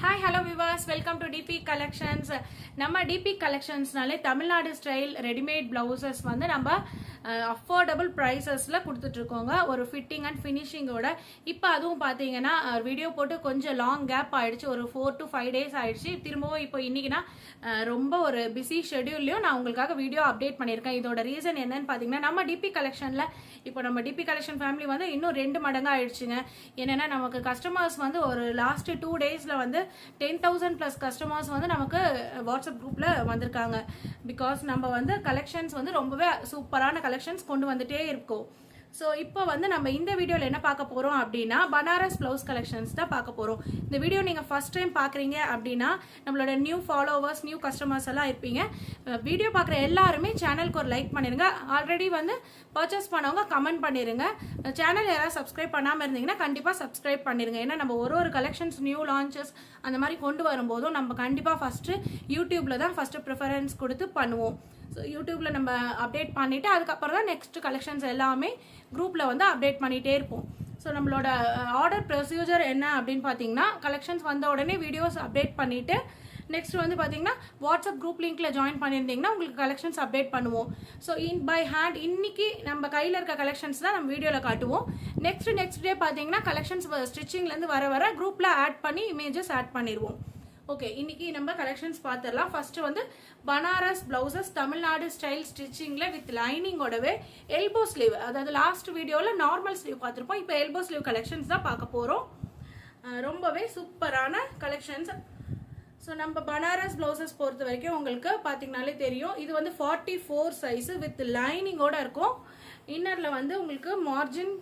Hi hello Vivas welcome to DP collections நம்ம DP கலெக்ஷன்ஸ்னாலே Tamil Nadu style readymade blouses வந்து நம்ம அஃபோர்டபுள் ப்ரைஸஸில் கொடுத்துட்ருக்கோங்க. ஒரு ஃபிட்டிங் அண்ட் ஃபினிஷிங்கோட இப்போ அதுவும் பார்த்தீங்கன்னா வீடியோ போட்டு கொஞ்சம் லாங் கேப் ஆகிடுச்சு ஒரு ஃபோர் டு ஃபைவ் டேஸ் ஆகிடுச்சு திரும்பவும் இப்போ இன்றைக்கினா ரொம்ப ஒரு பிஸி ஷெடியூல்லையும் நான் உங்களுக்காக வீடியோ அப்டேட் பண்ணியிருக்கேன். இதோட ரீசன் என்னன்னு பார்த்தீங்கன்னா நம்ம டிபி கலெக்ஷனில் இப்போ நம்ம டிபி கலெக்ஷன் ஃபேமிலி வந்து இன்னும் ரெண்டு மடங்காக ஆயிடுச்சுங்க என்னென்னா நமக்கு கஸ்டமர்ஸ் வந்து ஒரு லாஸ்ட்டு டூ டேஸில் வந்து டென் தௌசண்ட் ப்ளஸ் கஸ்டமர்ஸ் வந்து நமக்கு வாட்ஸ்அப் குரூப்பில் வந்திருக்காங்க. பிகாஸ் நம்ம வந்து கலெக்ஷன்ஸ் வந்து ரொம்பவே சூப்பரான கலெக்ஷன்ஸ் கொண்டு வந்துட்டே இருக்கோம். ஸோ இப்போ வந்து நம்ம இந்த வீடியோவில் என்ன பார்க்க போகிறோம் அப்படின்னா பனாரஸ் ப்ளவுஸ் கலெக்ஷன்ஸ் தான் பார்க்க போகிறோம் இந்த வீடியோ நீங்கள் ஃபர்ஸ்ட் டைம் பார்க்குறீங்க அப்படின்னா நம்மளோட நியூ ஃபாலோவர்ஸ் நியூ கஸ்டமர்ஸ் எல்லாம் இருப்பீங்க. வீடியோ பார்க்குற எல்லாருமே சேனலுக்கு ஒரு லைக் பண்ணிடுங்க ஆல்ரெடி வந்து பர்ச்சேஸ் பண்ணவங்க கமெண்ட் பண்ணிடுங்க சேனல் யாராவது சப்ஸ்கிரைப் பண்ணாமல் இருந்தீங்கன்னா கண்டிப்பாக சப்ஸ்கிரைப் பண்ணிடுங்க ஏன்னா நம்ம ஒரு ஒரு கலெக்ஷன்ஸ் நியூ லான்ச்சஸ் அந்த மாதிரி கொண்டு வரும்போதும் நம்ம கண்டிப்பாக ஃபஸ்ட்டு யூடியூப்பில் தான் ஃபஸ்ட்டு ப்ரிஃபரன்ஸ் கொடுத்து பண்ணுவோம். ஸோ யூடியூப்பில் நம்ம அப்டேட் பண்ணிவிட்டு அதுக்கப்புறம் தான் நெக்ஸ்ட் கலெக்ஷன்ஸ் எல்லாமே குரூப்பில் வந்து அப்டேட் பண்ணிகிட்டே இருப்போம். ஸோ நம்மளோட ஆர்டர் ப்ரொசீஜர் என்ன அப்படின்னு பார்த்தீங்கன்னா கலெக்ஷன்ஸ் வந்த உடனே வீடியோஸ் அப்டேட் பண்ணிவிட்டு நெக்ஸ்ட் வந்து பார்த்தீங்கன்னா வாட்ஸ்அப் குரூப் லிங்க்ல ஜாயின் பண்ணியிருந்தீங்கன்னா உங்களுக்கு கலெக்ஷன்ஸ் அப்டேட் பண்ணுவோம். ஸோ இன் பை ஹேண்ட் இன்னைக்கு நம்ம கையில் இருக்க கலெக்ஷன்ஸ் தான் நம்ம வீடியோவில் காட்டுவோம். நெக்ஸ்ட் நெக்ஸ்ட் டே பார்த்தீங்கன்னா கலெக்ஷன்ஸ் ஸ்டிச்சிங்லேருந்து வர வர குரூப்பில் ஆட் பண்ணி இமேஜஸ் ஆட் பண்ணிடுவோம் ஓகே இன்னைக்கு நம்ம கலெக்ஷன்ஸ் பார்த்துடலாம். ஃபர்ஸ்ட் வந்து பனாரஸ் பிளவுசஸ் தமிழ்நாடு ஸ்டைல் ஸ்டிச்சிங்ல வித் லைனிங்கோடவே எல்போ ஸ்லீவ் அதாவது லாஸ்ட் வீடியோவில் நார்மல் ஸ்லீவ் பார்த்துருப்போம். இப்போ எல்போ ஸ்லீவ் கலெக்ஷன்ஸ் தான் பார்க்க போகிறோம் ரொம்பவே சூப்பரான கலெக்ஷன்ஸ் ஸோ நம்ம பனாரஸ் பிளவுசஸ் பொறுத்த வரைக்கும் உங்களுக்கு பார்த்தீங்கனாலே தெரியும். இது வந்து ஃபார்ட்டி ஃபோர் சைஸு வித் லைனிங்கோட இருக்கும். இன்னரில் வந்து உங்களுக்கு மார்ஜின்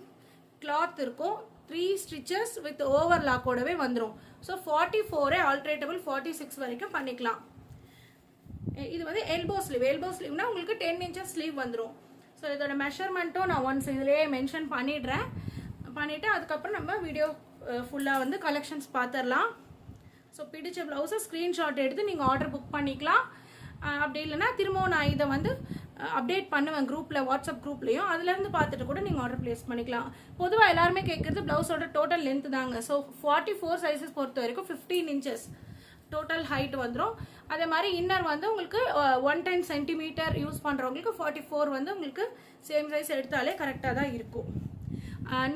கிளாத் இருக்கும். த்ரீ ஸ்டிச்சஸ் வித் ஓவர் லாக்கோடவே வந்துடும் ஸோ ஃபார்ட்டி ஃபோரே ஆல்ட்ரேட்டபிள் ஃபார்ட்டி சிக்ஸ் வரைக்கும் பண்ணிக்கலாம். இது வந்து எல்போ ஸ்லீவ் எல்போ ஸ்லீவ்னா உங்களுக்கு டென் இன்ச்சஸ் ஸ்லீவ் வந்துடும் ஸோ இதோட மெஷர்மெண்ட்டும் நான் ஒன்ஸ் இதிலேயே மென்ஷன் பண்ணிடுறேன். பண்ணிவிட்டு அதுக்கப்புறம் நம்ம வீடியோ ஃபுல்லாக வந்து கலெக்ஷன்ஸ் பார்த்துடலாம் ஸோ பிடிச்ச ப்ளவுஸை ஸ்க்ரீன்ஷாட் எடுத்து நீங்கள் ஆர்டர் புக் பண்ணிக்கலாம். அப்படி இல்லைன்னா திரும்பவும் நான் இதை வந்து அப்டேட் பண்ணுவேன் குரூப்பில் வாட்ஸ்அப் குரூப்லேயும் அதுலேருந்து பார்த்துட்டு கூட நீங்கள் ஆர்டர் ப்ளேஸ் பண்ணிக்கலாம். பொதுவாக எல்லாருமே கேட்குறது ப்ளவுஸோட டோட்டல் லென்த் தாங்க. ஸோ ஃபார்ட்டி ஃபோர் சைஸஸ் பொறுத்த வரைக்கும் ஃபிஃப்டீன் இன்ச்சஸ் டோட்டல் ஹைட் வந்துடும் அதே மாதிரி இன்னர் வந்து உங்களுக்கு ஒன் டென் சென்டிமீட்டர் யூஸ் பண்ணுறவங்களுக்கு ஃபார்ட்டி ஃபோர் வந்து உங்களுக்கு சேம் சைஸ் எடுத்தாலே கரெக்டாக தான் இருக்கும்.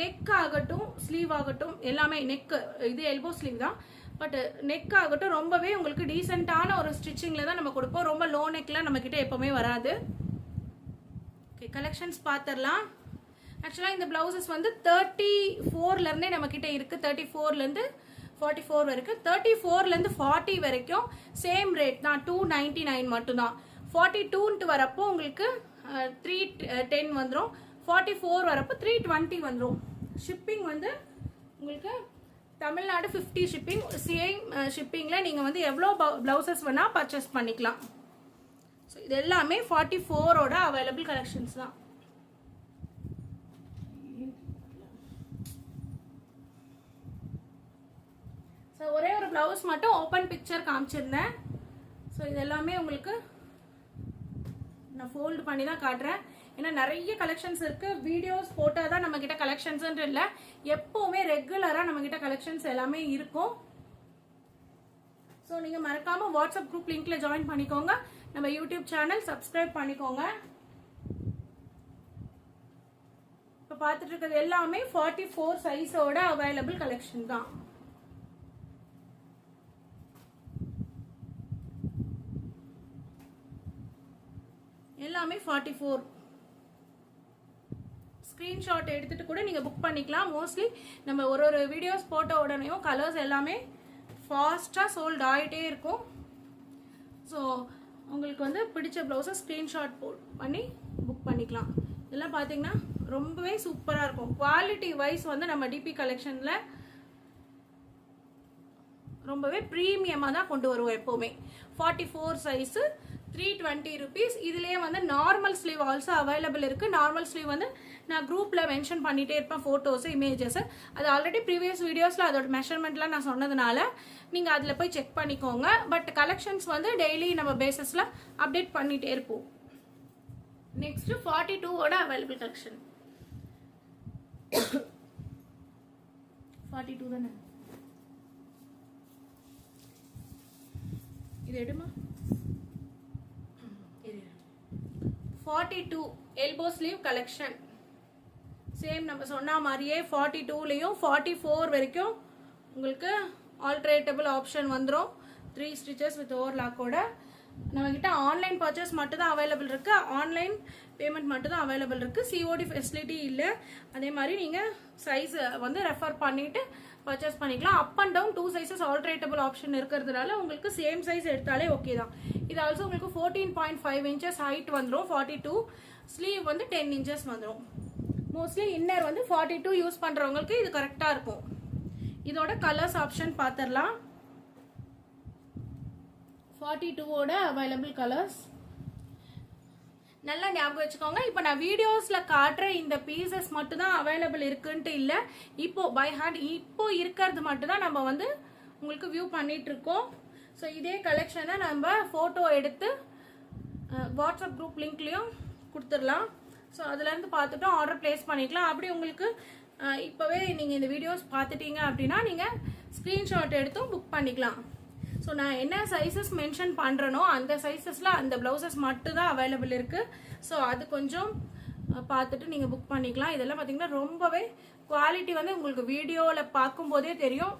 நெக் ஆகட்டும் ஸ்லீவ் ஆகட்டும் எல்லாமே நெக்கு இது எல்போ ஸ்லீவ் தான். பட் நெக் ஆகட்டும் ரொம்பவே உங்களுக்கு டீசெண்டான ஒரு ஸ்டிச்சிங்கில் தான் நம்ம கொடுப்போம். ரொம்ப லோ நெக்லாம் நம்மக்கிட்ட எப்போவுமே வராது. ஓகே கலெக்ஷன்ஸ் பார்த்துடலாம் ஆக்சுவலாக இந்த ப்ளவுசஸ் வந்து தேர்ட்டி ஃபோர்லேருந்தே நம்மக்கிட்ட இருக்குது தேர்ட்டி ஃபோர்லேருந்து ஃபார்ட்டி ஃபோர் வரைக்கும். தேர்ட்டி ஃபோர்லேருந்து ஃபார்ட்டி வரைக்கும் சேம் ரேட் தான். டூ நைன்டி நைன் மட்டும்தான். ஃபார்ட்டி டூன்ட்டு வரப்போ உங்களுக்கு த்ரீ டென் வந்துடும் ஃபார்ட்டி ஃபோர் வரப்போ த்ரீ டுவெண்ட்டி வந்துடும் ஷிப்பிங் வந்து உங்களுக்கு தமிழ்நாடு ஃபிஃப்டி ஷிப்பிங் சேம் ஷிப்பிங்கில் நீங்கள் வந்து எவ்வளோ ப்ளவுசஸ் வேணால் பர்ச்சேஸ் பண்ணிக்கலாம். ஸோ இது எல்லாமே ஃபார்ட்டி ஃபோரோட அவைலபிள் கலெக்ஷன்ஸ் தான். ஸோ ஒரே ஒரு ப்ளவுஸ் மட்டும் ஓப்பன் பிக்சர் காமிச்சிருந்தேன். ஸோ இது எல்லாமே உங்களுக்கு நான் ஃபோல்டு பண்ணி தான் காட்டுறேன். ஏன்னா நிறைய கலெக்ஷன்ஸ் இருக்குது வீடியோஸ் போட்டால் தான் நம்மக்கிட்ட கிட்ட கலெக்ஷன்ஸ்ன்ட்டு இல்லை. எப்போவுமே ரெகுலராக நம்மக்கிட்ட கலெக்ஷன்ஸ் எல்லாமே இருக்கும். ஸோ நீங்கள் மறக்காமல் வாட்ஸ்அப் குரூப் லிங்கில் ஜாயின் பண்ணிக்கோங்க. நம்ம யூடியூப் சேனல் சப்ஸ்கிரைப் பண்ணிக்கோங்க. இப்போ பார்த்துட்டு இருக்கிறது எல்லாமே ஃபார்ட்டி ஃபோர் சைஸோட அவைலபிள் கலெக்ஷன் தான். எல்லாமே ஃபார்ட்டி ஃபோர் ஸ்க்ரீன்ஷாட் எடுத்துட்டு கூட நீங்கள் புக் பண்ணிக்கலாம். மோஸ்ட்லி நம்ம ஒரு ஒரு வீடியோஸ் போட்ட உடனேயும் கலர்ஸ் எல்லாமே ஃபாஸ்ட்டாக சோல்ட் ஆகிட்டே இருக்கும். ஸோ உங்களுக்கு வந்து பிடிச்ச ப்ளவுஸை ஸ்க்ரீன்ஷாட் போ பண்ணி புக் பண்ணிக்கலாம். இதெல்லாம் பார்த்தீங்கன்னா ரொம்பவே சூப்பராக இருக்கும். குவாலிட்டி வைஸ் வந்து நம்ம டிபி கலெக்ஷனில் ரொம்பவே ப்ரீமியமாக தான் கொண்டு வருவோம் எப்போவுமே. Forty four size three twenty rupees இதுலேயே வந்து நார்மல் ஸ்லீவ் ஆல்சோ அவைலபிள் இருக்குது நார்மல் ஸ்லீவ் வந்து நான் குரூப்பில் மென்ஷன் பண்ணிகிட்டே இருப்பேன் ஃபோட்டோஸு இமேஜஸ் அது ஆல்ரெடி ப்ரீவியஸ் வீடியோஸில் அதோட மெஷர்மெண்ட்லாம் நான் சொன்னதுனால நீங்கள் அதில் போய் செக் பண்ணிக்கோங்க. பட் கலெக்ஷன்ஸ் வந்து டெய்லி நம்ம பேசிஸில் அப்டேட் பண்ணிகிட்டே இருப்போம். நெக்ஸ்ட் ஃபார்ட்டி டூவோட அவைலபிள் கலெக்ஷன் ஃபார்ட்டி டூ தானே? இது எடுமா? Forty two elbow sleeve collection same நம்ம சொன்ன மாதிரியே ஃபார்ட்டி டூலேயும் ஃபார்ட்டி ஃபோர் வரைக்கும் உங்களுக்கு ஆல்ட்ரேட்டபிள் ஆப்ஷன் வந்துடும் த்ரீ ஸ்டிச்சஸ் வித் ஓவர்லாக்கோட நம்மக்கிட்ட ஆன்லைன் பர்ச்சேஸ் மட்டும்தான் அவைலபிள் இருக்குது ஆன்லைன் பேமெண்ட் மட்டும்தான் அவைலபிள் இருக்குது சிஓடி ஃபெசிலிட்டி இல்லை. அதே மாதிரி நீங்கள் சைஸ் வந்து ரெஃபர் பண்ணிவிட்டு பர்ச்சேஸ் பண்ணிக்கலாம். Up and down two sizes alterable option இருக்கிறதுனால உங்களுக்கு சேம் சைஸ் எடுத்தாலே ஓகே தான். இது ஆல்சோ உங்களுக்கு fourteen point five inches height வந்துடும் ஃபார்ட்டி டூ ஸ்லீவ் வந்து டென் இன்ச்சஸ் வந்துடும் மோஸ்ட்லி இன்னர் வந்து ஃபார்ட்டி டூ யூஸ் பண்ணுறவங்களுக்கு இது கரெக்டாக இருக்கும். இதோட கலர்ஸ் ஆப்ஷன் பார்த்துடலாம் ஃபார்ட்டி டூவோட அவைலபிள் கலர்ஸ் நல்லா ஞாபகம் வச்சுக்கோங்க. இப்போ நான் வீடியோஸில் காட்டுற இந்த பீசஸ் மட்டும் தான் அவைலபிள் இருக்குன்ட்டு இல்லை. இப்போ பை ஹேண்ட் இப்போ இருக்கிறது மட்டும் தான் நம்ம வந்து உங்களுக்கு வியூ பண்ணிட்டு இருக்கோம். ஸோ இதே கலெக்ஷனை நம்ம ஃபோட்டோ எடுத்து வாட்ஸ்அப் குரூப் லிங்க்லேயும் கொடுத்துடலாம். ஸோ அதுலேருந்து பார்த்துட்டு ஆர்டர் ப்ளேஸ் பண்ணிக்கலாம். அப்படி உங்களுக்கு இப்போவே நீங்கள் இந்த வீடியோஸ் பார்த்துட்டீங்க அப்படின்னா நீங்கள் ஸ்க்ரீன்ஷாட் எடுத்தும் புக் பண்ணிக்கலாம். ஸோ நான் என்ன சைஸஸ் மென்ஷன் பண்ணுறனோ அந்த சைஸஸில் அந்த ப்ளவுசஸ் மட்டும்தான் அவைலபிள் இருக்குது ஸோ அது கொஞ்சம் பார்த்துட்டு நீங்கள் புக் பண்ணிக்கலாம். இதெல்லாம் பார்த்தீங்கன்னா ரொம்பவே குவாலிட்டி வந்து உங்களுக்கு வீடியோவில் பார்க்கும்போதே தெரியும்.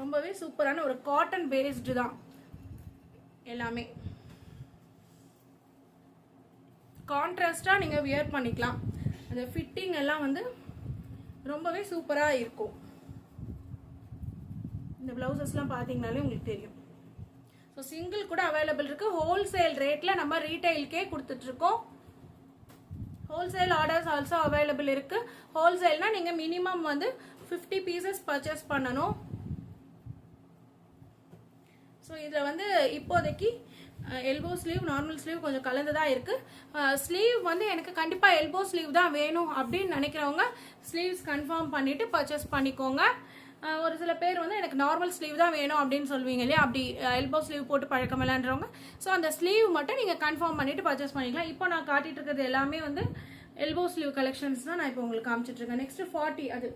ரொம்பவே சூப்பரான ஒரு காட்டன் பேஸ்டு தான். எல்லாமே. கான்ட்ராஸ்டாக நீங்கள் வியர் பண்ணிக்கலாம். அந்த ஃபிட்டிங் எல்லாம் வந்து ரொம்பவே சூப்பராக இருக்கும். இந்த ப்ளவுசஸ்லாம் பார்த்தீங்கனாலே உங்களுக்கு தெரியும். ஸோ சிங்கிள் கூட அவைலபிள் இருக்குது ஹோல்சேல் ரேட்டில் நம்ம ரீட்டைலுக்கே கொடுத்துட்ருக்கோம். ஹோல்சேல் ஆர்டர்ஸ் ஆல்சோ அவைலபிள் இருக்குது ஹோல்சேல்னால் நீங்கள் மினிமம் வந்து ஃபிஃப்டி பீசஸ் பர்ச்சேஸ் பண்ணணும். ஸோ இதில் வந்து இப்போதைக்கு எல்போ ஸ்லீவ் நார்மல் ஸ்லீவ் கொஞ்சம் கலந்து தான் இருக்குது ஸ்லீவ் வந்து எனக்கு கண்டிப்பாக எல்போ ஸ்லீவ் தான் வேணும் அப்படின்னு நினைக்கிறவங்க ஸ்லீவ்ஸ் கன்ஃபார்ம் பண்ணிவிட்டு பர்ச்சேஸ் பண்ணிக்கோங்க. ஒரு சில பேர் வந்து எனக்கு நார்மல் ஸ்லீவ் தான் வேணும் அப்படின்னு சொல்லுவீங்க இல்லையா? அப்படி எல்போ ஸ்லீவ் போட்டு பழக்கம் இல்லைன்றவங்க ஸோ அந்த ஸ்லீவ் மட்டும் நீங்கள் கன்ஃபார்ம் பண்ணிட்டு பர்ச்சேஸ் பண்ணிக்கலாம். இப்போ நான் காட்டிட்டு இருக்கிறது எல்லாமே வந்து எல்போ ஸ்லீவ் கலெக்ஷன்ஸ் தான் நான் இப்போ உங்களுக்கு காமிச்சிட்ருக்கேன் நெக்ஸ்ட் ஃபார்ட்டி அது.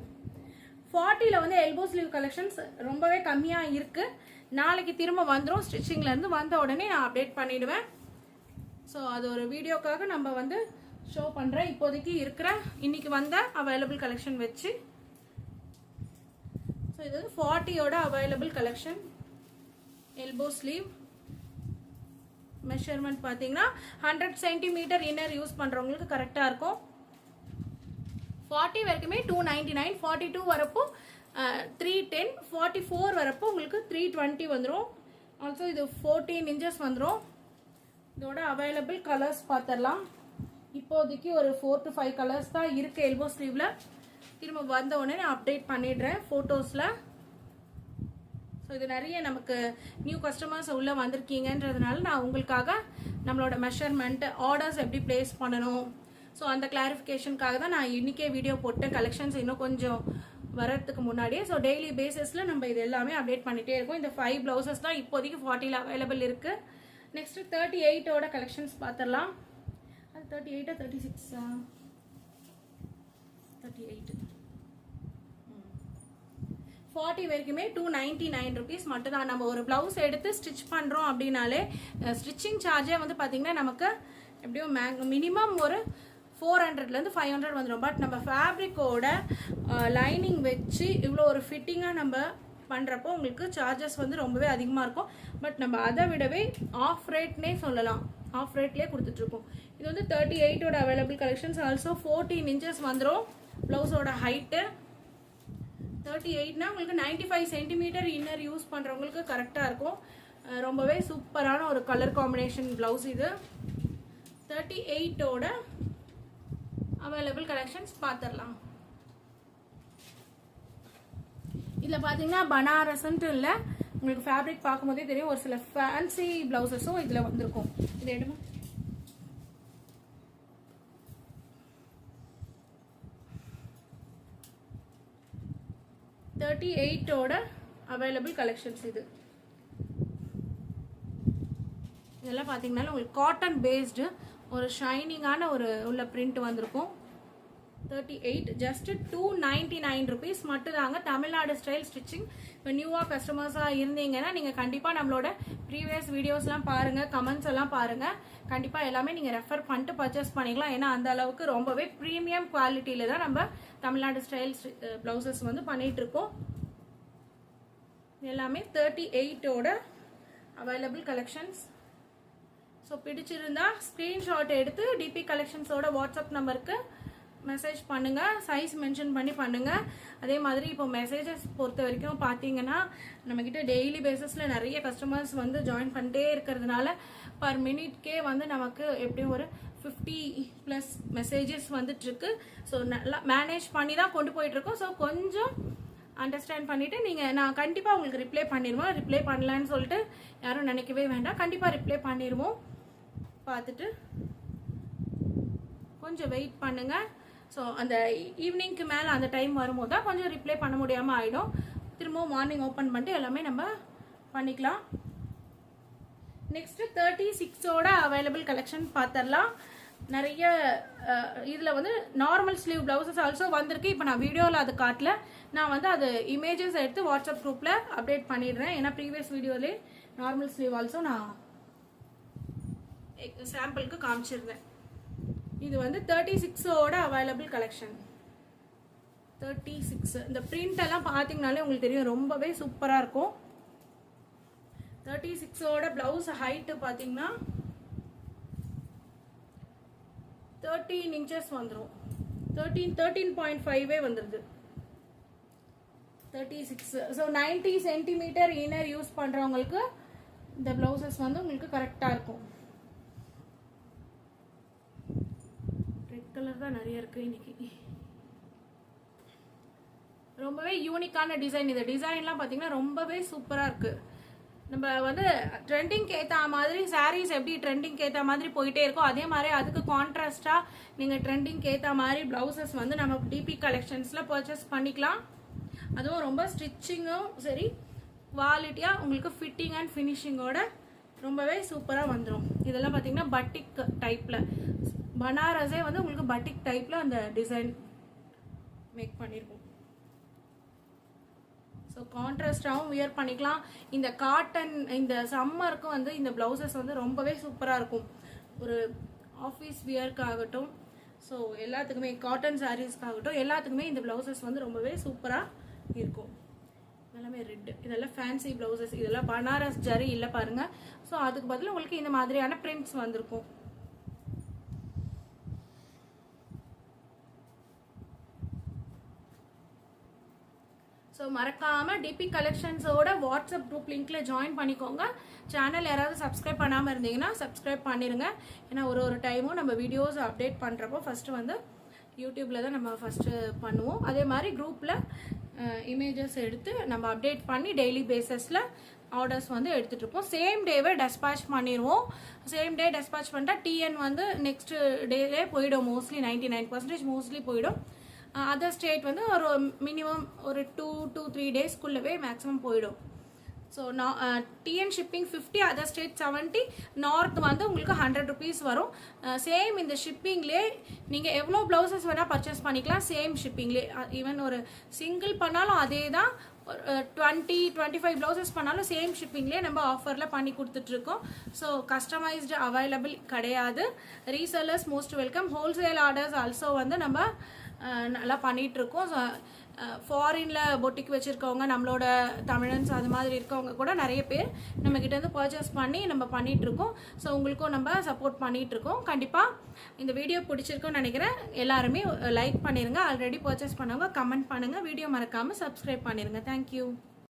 ஃபார்ட்டியில் வந்து எல்போ ஸ்லீவ் கலெக்ஷன்ஸ் ரொம்பவே கம்மியாக இருக்குது நாளைக்கு திரும்ப வந்துடும் ஸ்டிச்சிங்லேருந்து வந்த உடனே நான் அப்டேட் பண்ணிவிடுவேன் ஸோ அது ஒரு வீடியோக்காக நம்ம வந்து ஷோ பண்ணுறேன் இப்போதைக்கு இருக்கிற இன்னைக்கு வந்த அவைலபிள் கலெக்ஷன் வச்சு ஸோ இது வந்து ஃபார்ட்டியோட available collection elbow sleeve measurement பார்த்தீங்கன்னா ஹண்ட்ரட் சென்டிமீட்டர் இன்னர் யூஸ் பண்ணுறவங்களுக்கு கரெக்டாக இருக்கும். ஃபார்ட்டி வரைக்குமே two ninety nine forty two வரப்போ த்ரீ டென் ஃபார்ட்டி ஃபோர் வரப்போ உங்களுக்கு த்ரீ டுவெண்ட்டி வந்துடும் ஆல்சோ இது ஃபோர்டீன் இன்ச்சஸ் வந்துடும் இதோட அவைலபிள் கலர்ஸ் பார்த்துடலாம். இப்போதைக்கு ஒரு ஃபோர் டு ஃபைவ் கலர்ஸ் தான் இருக்குது எல்போ ஸ்லீவில் திரும்ப வந்த உடனே நான் அப்டேட் பண்ணிடுறேன் ஃபோட்டோஸில் ஸோ இது நிறைய நமக்கு நியூ கஸ்டமர்ஸ் உள்ளே வந்திருக்கீங்கன்றதுனால நான் உங்களுக்காக நம்மளோட மெஷர்மெண்ட் ஆர்டர்ஸ் எப்படி ப்ளேஸ் பண்ணணும். ஸோ அந்த கிளாரிஃபிகேஷனுக்காக தான் நான் இன்றைக்கே வீடியோ போட்டேன் கலெக்ஷன்ஸ் இன்னும் கொஞ்சம் வரத்துக்கு முன்னாடியே. ஸோ டெய்லி பேசிஸில் நம்ம இது எல்லாமே அப்டேட் பண்ணிகிட்டே இருக்கோம். இந்த ஃபைவ் ப்ளவுசஸ் தான் இப்போதைக்கு ஃபார்ட்டியில் அவைலபிள் இருக்குது நெக்ஸ்ட்டு தேர்ட்டி எயிட்டோட கலெக்ஷன்ஸ் பார்த்துடலாம். அது தேர்ட்டி எயிட்டா தேர்ட்டி சிக்ஸா தேர்ட்டி எயிட்டு ஃபார்ட்டி வரைக்குமே டூ நைன்டி நைன் ருபீஸ் மட்டும் தான் நம்ம ஒரு ப்ளவுஸ் எடுத்து ஸ்டிச் பண்ணுறோம் அப்படின்னாலே ஸ்டிச்சிங் சார்ஜே வந்து பார்த்திங்கன்னா நமக்கு எப்படியும் மே மினிமம் ஒரு ஃபோர் ஹண்ட்ரட்லேருந்து ஃபைவ் ஹண்ட்ரட் வந்துடும் பட் நம்ம ஃபேப்ரிக்கோட லைனிங் வச்சு இவ்வளோ ஒரு ஃபிட்டிங்காக நம்ம பண்ணுறப்போ உங்களுக்கு சார்ஜஸ் வந்து ரொம்பவே அதிகமாக இருக்கும். பட் நம்ம அதை விடவே ஆஃப் ரேட்னே சொல்லலாம். ஆஃப் ரேட்லேயே கொடுத்துட்ருக்கோம். இது வந்து thirty எயிட்டோட available collections also fourteen inches வந்துடும் ப்ளவுஸோட ஹைட்டு தேர்ட்டி எயிட்னா உங்களுக்கு ninety five centimetre inner use பண்ணுறவங்களுக்கு கரெக்டாக இருக்கும். ரொம்பவே சூப்பரான ஒரு கலர் காம்பினேஷன் ப்ளவுஸ் இது. தேர்ட்டி எயிட்டோட அவைலபிள் கலெக்ஷன்ஸ் பார்த்துடலாம் இதில் பார்த்தீங்கன்னா பனாரஸ்ன்ட்டு இல்லை. உங்களுக்கு ஃபேப்ரிக் பார்க்கும்போதே தெரியும். ஒரு சில ஃபேன்சி ப்ளவுசஸும் இதில் வந்திருக்கும். இது எடுமா தேர்ட்டி எயிட்டோட அவைலபிள் கலெக்ஷன்ஸ் இது. இதெல்லாம் பார்த்தீங்கன்னா உங்களுக்கு காட்டன் பேஸ்டு ஒரு ஷைனிங்கான ஒரு உள்ள பிரிண்ட் வந்திருக்கும். Thirty eight just two ninety nine rupees மட்டும் தாங்க. தமிழ்நாடு ஸ்டைல் ஸ்டிச்சிங் இப்போ நியூவாக கஸ்டமர்ஸாக இருந்தீங்கன்னா நீங்கள் கண்டிப்பாக நம்மளோட ப்ரீவியஸ் வீடியோஸ்லாம் பாருங்கள் கமெண்ட்ஸ் எல்லாம் பாருங்கள் கண்டிப்பாக எல்லாமே நீங்கள் ரெஃபர் பண்ணிட்டு பர்ச்சேஸ் பண்ணிக்கலாம். ஏன்னா அந்த அளவுக்கு ரொம்பவே ப்ரீமியம் குவாலிட்டியில் தான் நம்ம தமிழ்நாடு ஸ்டைல் ப்ளவுசஸ் வந்து பண்ணிகிட்ருக்கோம் எல்லாமே தேர்ட்டி எயிட்டோட அவைலபிள் கலெக்ஷன்ஸ் ஸோ பிடிச்சிருந்தா ஸ்க்ரீன்ஷாட் எடுத்து டிபி கலெக்ஷன்ஸோட வாட்ஸ்அப் நம்பருக்கு மெசேஜ் பண்ணுங்கள் சைஸ் மென்ஷன் பண்ணி பண்ணுங்கள் அதே மாதிரி இப்போ மெசேஜஸ் பொறுத்த வரைக்கும் பார்த்தீங்கன்னா நம்மக்கிட்ட டெய்லி பேசிஸில் நிறைய கஸ்டமர்ஸ் வந்து ஜாயின் பண்ணிட்டே இருக்கிறதுனால பர் மினிட்கே வந்து நமக்கு எப்படியும் ஒரு ஃபிஃப்டி ப்ளஸ் மெசேஜஸ் வந்துட்டுருக்கு. ஸோ நல்லா மேனேஜ் பண்ணி தான் கொண்டு போயிட்டுருக்கோம். ஸோ கொஞ்சம் அண்டர்ஸ்டாண்ட் பண்ணிவிட்டு நீங்கள் நான் கண்டிப்பாக உங்களுக்கு ரிப்ளை பண்ணிடுவோம் ரிப்ளை பண்ணலான்னு சொல்லிட்டு யாரும் நினைக்கவே வேண்டாம். கண்டிப்பாக ரிப்ளை பண்ணிடுவோம். பார்த்துட்டு கொஞ்சம் வெயிட் பண்ணுங்கள் ஸோ அந்த ஈவினிங்க்கு மேலே அந்த டைம் வரும்போது தான் கொஞ்சம் ரிப்ளை பண்ண முடியாமல் ஆகிடும் திரும்பவும் மார்னிங் ஓப்பன் பண்ணிட்டு எல்லாமே நம்ம பண்ணிக்கலாம். நெக்ஸ்ட்டு தேர்ட்டி சிக்ஸோட அவைலபிள் கலெக்ஷன் பார்த்துடலாம் நிறைய இதில் வந்து நார்மல் ஸ்லீவ் ப்ளவுசஸ் ஆல்சோ வந்திருக்கு. இப்போ நான் வீடியோவில் அது காட்டல. நான் வந்து அது இமேஜஸ் எடுத்து வாட்ஸ்அப் குரூப்பில் அப்டேட் பண்ணிடுறேன். ஏன்னா ப்ரீவியஸ் வீடியோலே நார்மல் ஸ்லீவ் ஆல்சோ நான் சாம்பிளுக்கு காமிச்சிருந்தேன். இது வந்து தேர்ட்டி சிக்ஸோட அவைலபிள் கலெக்ஷன் தேர்ட்டி சிக்ஸ் இந்த பிரிண்ட் எல்லாம் பார்த்தீங்கனாலே உங்களுக்கு தெரியும் ரொம்பவே சூப்பராக இருக்கும். தேர்ட்டி சிக்ஸோட பிளவுஸ் ஹைட்டு பார்த்தீங்கன்னா தேர்ட்டீன் இன்ச்சஸ் வந்துடும் தேர்ட்டீன் தேர்ட்டீன் பாயிண்ட் ஃபைவே வந்துடுது thirty six so ninety centimetre inner use பண்ணுறவங்களுக்கு இந்த ப்ளவுசஸ் வந்து உங்களுக்கு கரெக்டாக இருக்கும் ரெட் கலர் தான் நிறைய இருக்குது இன்னைக்கு. ரொம்பவே யூனிக்கான டிசைன் இது. டிசைன்லாம் பார்த்தீங்கன்னா ரொம்பவே சூப்பராக இருக்குது நம்ம வந்து ட்ரெண்டிங்க்கு ஏற்ற மாதிரி சாரீஸ் எப்படி ட்ரெண்டிங்க்கு ஏற்ற மாதிரி போயிட்டே இருக்கோ அதே மாதிரி அதுக்கு கான்ட்ராஸ்டாக நீங்கள் ட்ரெண்டிங்க்கு ஏற்ற மாதிரி ப்ளவுசஸ் வந்து நம்ம டிபி கலெக்ஷன்ஸில் பர்ச்சேஸ் பண்ணிக்கலாம். அதுவும் ரொம்ப ஸ்டிச்சிங்கும் சரி குவாலிட்டியாக உங்களுக்கு ஃபிட்டிங் அண்ட் ஃபினிஷிங்கோட ரொம்பவே சூப்பராக வந்துடும் இதெல்லாம் பார்த்தீங்கன்னா பட்டிக் டைப்பில் பனாரஸே வந்து உங்களுக்கு பட்டிக் டைப்பில் அந்த டிசைன் மேக் பண்ணியிருக்கோம் ஸோ கான்ட்ராஸ்டாகவும் வியர் பண்ணிக்கலாம். இந்த காட்டன் இந்த சம்மருக்கும் வந்து இந்த ப்ளவுசஸ் வந்து ரொம்பவே சூப்பராக இருக்கும். ஒரு ஆஃபீஸ் வியர்க்காகட்டும் ஸோ எல்லாத்துக்குமே காட்டன் சாரீஸ்க்காகட்டும் எல்லாத்துக்குமே இந்த ப்ளவுசஸ் வந்து ரொம்பவே சூப்பராக இருக்கும். எல்லாமே ரெட்டு இதெல்லாம் ஃபேன்சி ப்ளவுசஸ் இதெல்லாம் பனாரஸ் ஜரி இல்லை பாருங்கள் ஸோ அதுக்கு பதில் உங்களுக்கு இந்த மாதிரியான பிரிண்ட்ஸ் வந்திருக்கும். ஸோ மறக்காம டிபி கலெக்ஷன்ஸோட வாட்ஸ்அப் குரூப் லிங்கில் ஜாயின் பண்ணிக்கோங்க. சேனல் யாராவது சப்ஸ்கிரைப் பண்ணாமல் இருந்தீங்கன்னா சப்ஸ்கிரைப் பண்ணிடுங்க ஏன்னா ஒரு ஒரு டைமும் நம்ம வீடியோஸ் அப்டேட் பண்ணுறப்போ ஃபஸ்ட்டு வந்து யூடியூப்பில் தான் நம்ம ஃபஸ்ட்டு பண்ணுவோம். அதே மாதிரி குரூப்பில் இமேஜஸ் எடுத்து நம்ம அப்டேட் பண்ணி டெய்லி பேசஸில் ஆர்டர்ஸ் வந்து எடுத்துகிட்டு இருப்போம். சேம் டேவே டெஸ்பாச் பண்ணிடுவோம் சேம் டே டெஸ்பாச் பண்ணிட்டா டிஎன் வந்து நெக்ஸ்ட் டேலே போயிடும். Mostly ninety nine percentage mostly போயிடும். அதர் ஸ்டேட் வந்து ஒரு மினிமம் ஒரு டூ டூ த்ரீ டேஸ்க்குள்ளவே மேக்ஸிமம் போயிடும். ஸோ நான் TN shipping fifty other state seventy north வந்து உங்களுக்கு ஹண்ட்ரட் ருபீஸ் வரும். சேம் இந்த ஷிப்பிங்லே நீங்கள் எவ்வளோ ப்ளவுசஸ் வேணால் பர்ச்சேஸ் பண்ணிக்கலாம் சேம் ஷிப்பிங்லே ஈவன் ஒரு சிங்கிள் பண்ணாலும் அதே தான் டுவெண்ட்டி டுவெண்ட்டி ஃபைவ் ப்ளவுசஸ் பண்ணாலும் சேம் ஷிப்பிங்லேயே நம்ம ஆஃபரில் பண்ணி கொடுத்துட்ருக்கோம். ஸோ கஸ்டமைஸ்டு அவைலபிள் கிடையாது. Resellers most welcome wholesale orders also வந்து நம்ம நல்லா பண்ணிகிட்ருக்கோம் ஃபாரினில் பொட்டிக் வச்சுருக்கவங்க நம்மளோட தமிழன்ஸ் அது மாதிரி இருக்கவங்க கூட நிறைய பேர் நம்மக்கிட்ட இருந்து பர்ச்சேஸ் பண்ணி நம்ம பண்ணிகிட்ருக்கோம் ஸோ உங்களுக்கும் நம்ம சப்போர்ட் பண்ணிகிட்ருக்கோம் கண்டிப்பாக இந்த வீடியோ பிடிச்சிருக்குன்னு நினைக்கிறேன். எல்லாருமே லைக் பண்ணிடுங்க ஆல்ரெடி பர்ச்சேஸ் பண்ணவங்க கமெண்ட் பண்ணுங்கள் வீடியோ மறக்காமல் சப்ஸ்கிரைப் பண்ணிடுங்க தேங்க்யூ